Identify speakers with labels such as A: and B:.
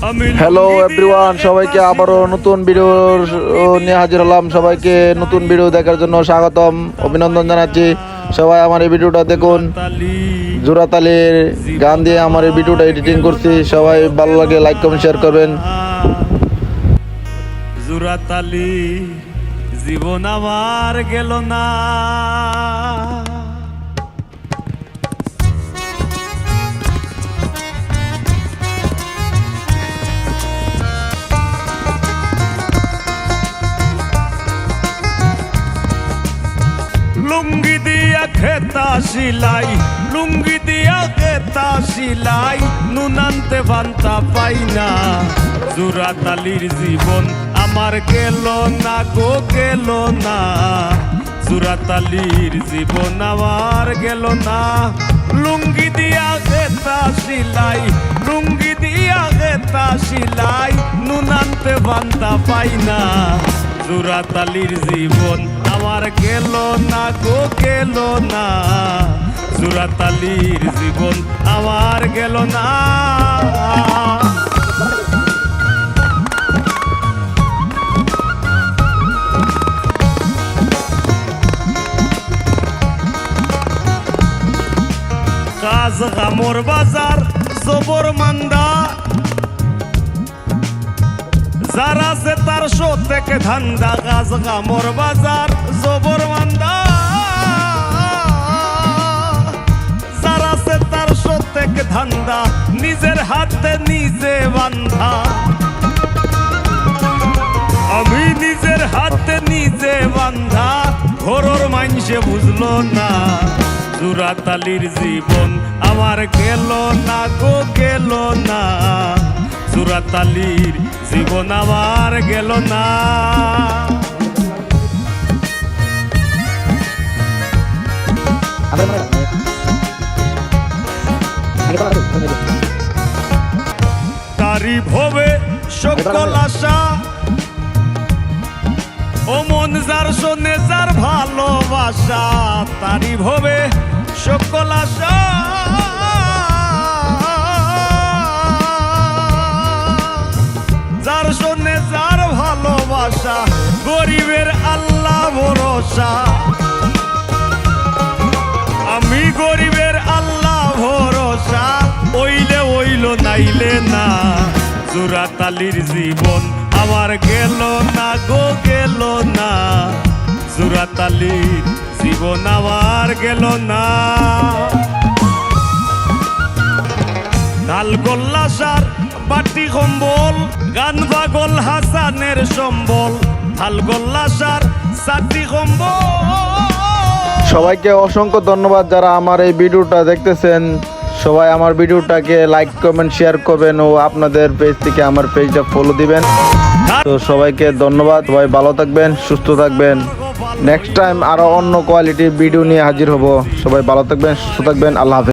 A: Hello everyone সবাইকে আবারও নতুন ভিডিও নিয়ে হাজির হলাম সবাইকে নতুন ভিডিও দেখার জন্য স্বাগতম অভিনন্দন জানাচ্ছি সবাই আমার এই ভিডিওটা দেখুন জোড়াতালির গান দিয়ে আমার এই ভিডিওটা এডিটিং করছি সবাই ভালো লাগে লাইক কমেন্ট শেয়ার করবেন
B: জুরাতালি জীবন আমার গেল না খেতা সিলাই, লুঙ্গি দিয়া খেতা সিলাই নুনান্তে বান্তা পাই না। জুরাতালির জীবন আমার গেল না গো, গেল না। জুরাতালির জীবন আমার গেল না। লুঙ্গি দিয়া খেতা সিলাই, লুঙ্গি দিয়া খেতা সিলাই নুনান্তে বান্তা পাই না। জুরাতালির জীবন আমার গেল না গো, গেল না। জুরাতালির জীবন আমার গেল না। কাজ গামর বাজার, জবর মান্দা যারা সে তার শো ধান্দা গাছ গামর বাজার, জবর মান্দা। যারা সে তার শো ধান্দা, নিজের হাতে নিজে বান্ধা। আমি নিজের হাতে নিজে বান্ধা, ঘরর মাইনসে বুঝলো না। জুরাতালির জীবন আমার গেল না গো, গেল না। জুরাতালির জীবন আবার গেল না। তারি ভবে সকল আশা, ও মন যার শোনে যার ভালোবাসা, তারি ভবে সকল আশা। ভরসা আমি গরিবের আল্লাহ ভরসা ওইলে ওইল নাইলে না। জুরাতালির জীবন আমার গেল না গো, গেল না। জুরাতালির জীবন আমার গেল না। কাল গোল্লাসার বাটি কম্বল, গান বাগল হাসানের সম্বল। গোল্লাসার সাটি কম্বল
A: সবাইকে অসংখ্য ধন্যবাদ যারা আমার এই ভিডিওটা দেখতেছেন। সবাই আমার ভিডিওটাকে লাইক কমেন্ট শেয়ার করবেন ও আপনাদের পেজ থেকে আমার পেজটা ফলো দিবেন। তো সবাইকে ধন্যবাদ, সবাই ভালো থাকবেন, সুস্থ থাকবেন। নেক্সট টাইম আরও অন্য কোয়ালিটির ভিডিও নিয়ে হাজির হব। সবাই ভালো থাকবেন, সুস্থ থাকবেন, আল্লাহ হাফেজ।